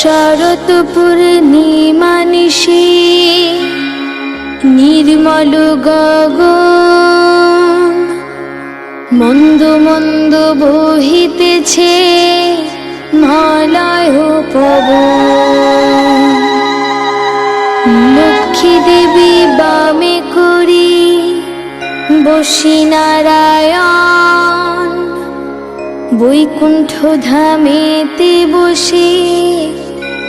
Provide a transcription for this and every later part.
শরৎ পূর্ণিমানিশি নির্মল গগন মন্দ মন্দ বহিতেছে মলয় পবন। লক্ষ্মী দেবী বামে করি বসি নারায়ণ, বৈকুণ্ঠ ধামেতে বসে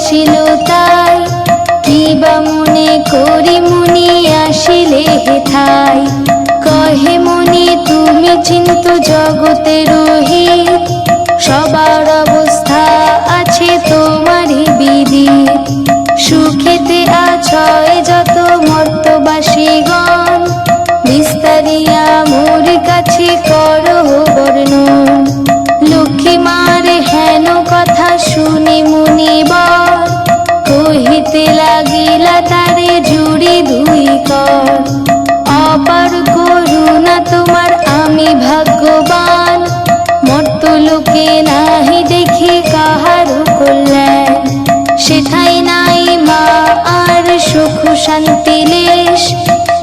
জিজ্ঞাসিল তাই কিবা মনে করি মুনি আসিলে হেথাই কহে মনে তুমি চিন্ত জগতে আমি ভাগ্যবান মর্ত লোকে নাহি দেখি কল্যাণ। সেঠাই নাই মা, আর সুখ শান্তি লেশ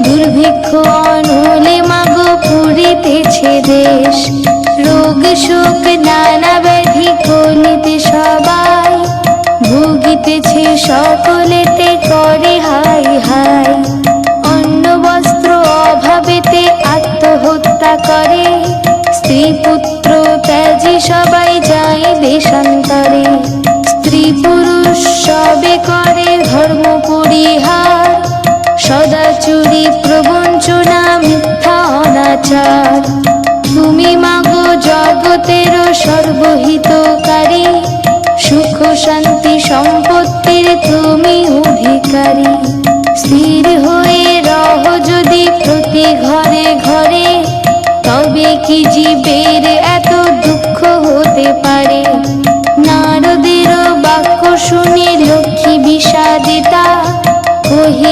দুর্ভিক্ষ মাগো পুরিতেছে দেশ। রোগ শোক নানা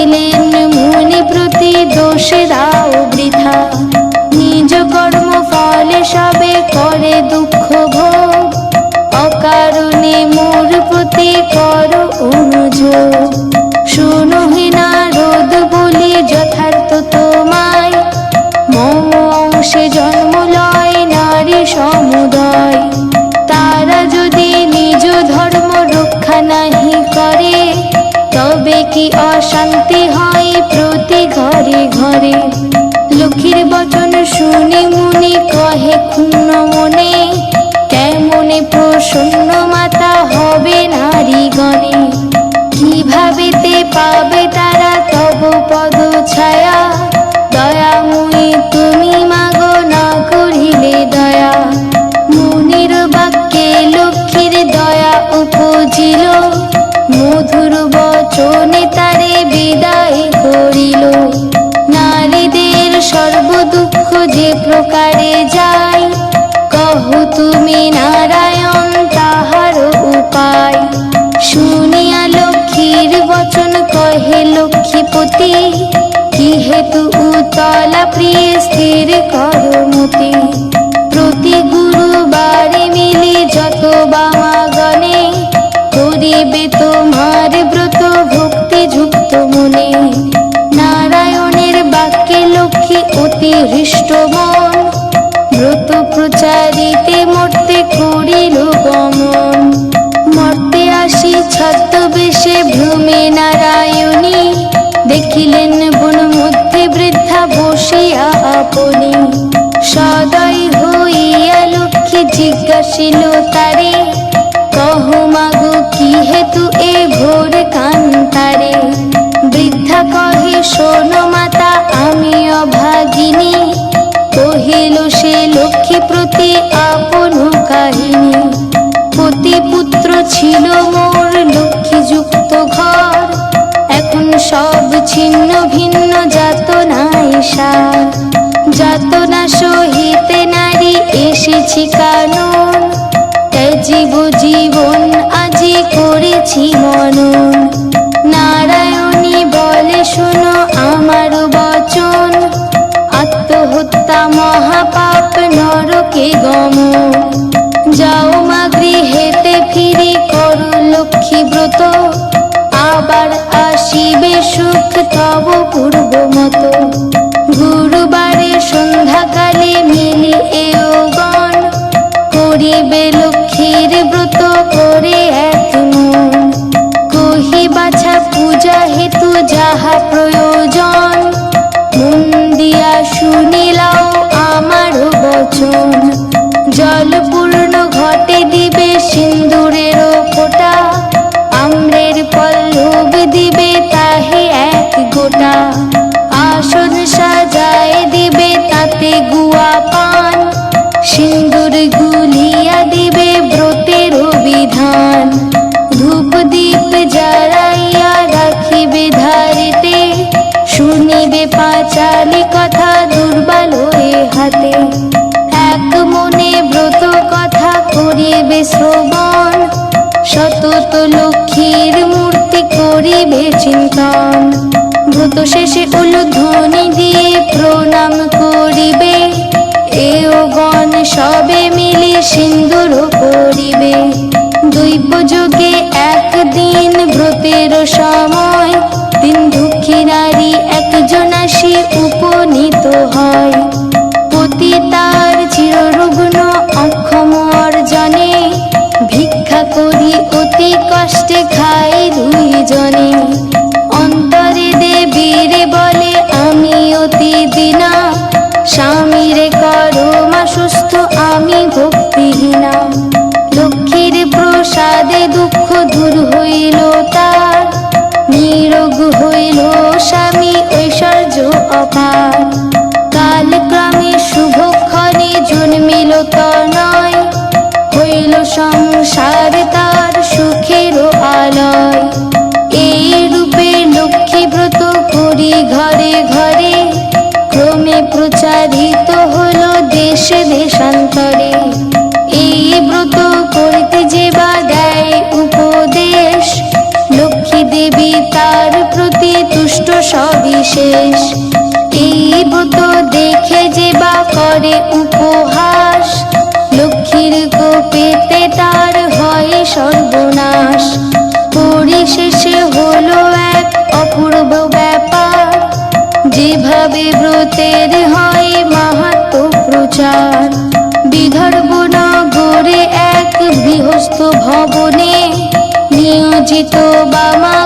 কহিলেন মুনি প্রতি দোষে দাও বৃথা। নিজ কর্ম ফলে সবে করে দুঃখ ভোগ। অকারণে মোর প্রতি কর অনুযোগ অশান্তি হয় প্রতি ঘরে ঘরে। লক্ষ্মীর বচন শুনে মুনি কহে, ক্ষুণ্ণ মনে, কেমনে প্রসন্ন মাতা হবে নারী গণে কিভাবেতে পাবে তারা লক্ষ্মীপতি কি হেতু উতলা প্রিয় স্থির করমতি, প্রতি গুরুবারে মিলি যত বামাগণে, করিবে তোমার ব্রত ভক্তি যুক্ত মনে। নারায়ণের বাক্যে লক্ষ্মী অতি হৃষ্ট মন ব্রত প্রচারিতে মর্তে করিল গমন। মর্তে আসি ছদ্মবেশে ভ্রমে নারায়ণী আপনি সদয় হইয়া লক্ষ্মী জিজ্ঞাসিল, তারে, কহ মাগো, কি হেতু এ ভোর কান্তারে? বৃদ্ধা কহে, শোনো মাতা, আমি অভাগিনী। কহিল, সে লক্ষ্মী প্রতি আপন কাহিনী। পতি পুত্র ছিল মোর লক্ষ্মীযুক্ত ঘর। এখন সব ছিন্ন ভিন্ন হত্যা মহাপাপ নরকে গম। যাও মা গৃহেতে ফিরে কর লক্ষ্মী ব্রত। আবার আসিবে সুখ তব পূর্ব মতো গুরুবারে সন্ধ্যাকালে মিলি এও গণ। করিবে লক্ষ্মীর ব্রত করে এত কহি বাছা পূজা হেতু যাহা প্রয়োগ বচন জল চিন্তন। ভূত শেষে উলুধ্বনি দিয়ে প্রণাম করিবে। এও গণ সবে মিলে সিন্দুর করিবে দুই পুজোকে একদিন ব্রতের সময় তিন দুঃখী নারী একজন আসি উপনীত হয়। পতিতা heart. সর্বনাশ। পরিশেষে হলো এক অপূর্ব ব্যাপার। যেভাবে ব্রতের হয় মাহাত্ম প্রচার। বিদর্ভ নগরে এক গৃহস্থ ভবনে নিয়োজিত বামা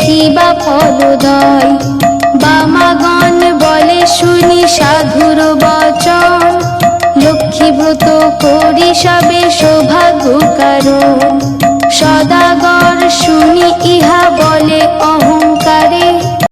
কিবা ফলোদয়। বামাগণ বলে, শুনি সাধুর বচন। লক্ষ্মীভূত করি সবে সৌভাগ্য কারণ। সদাগর শুনি ইহা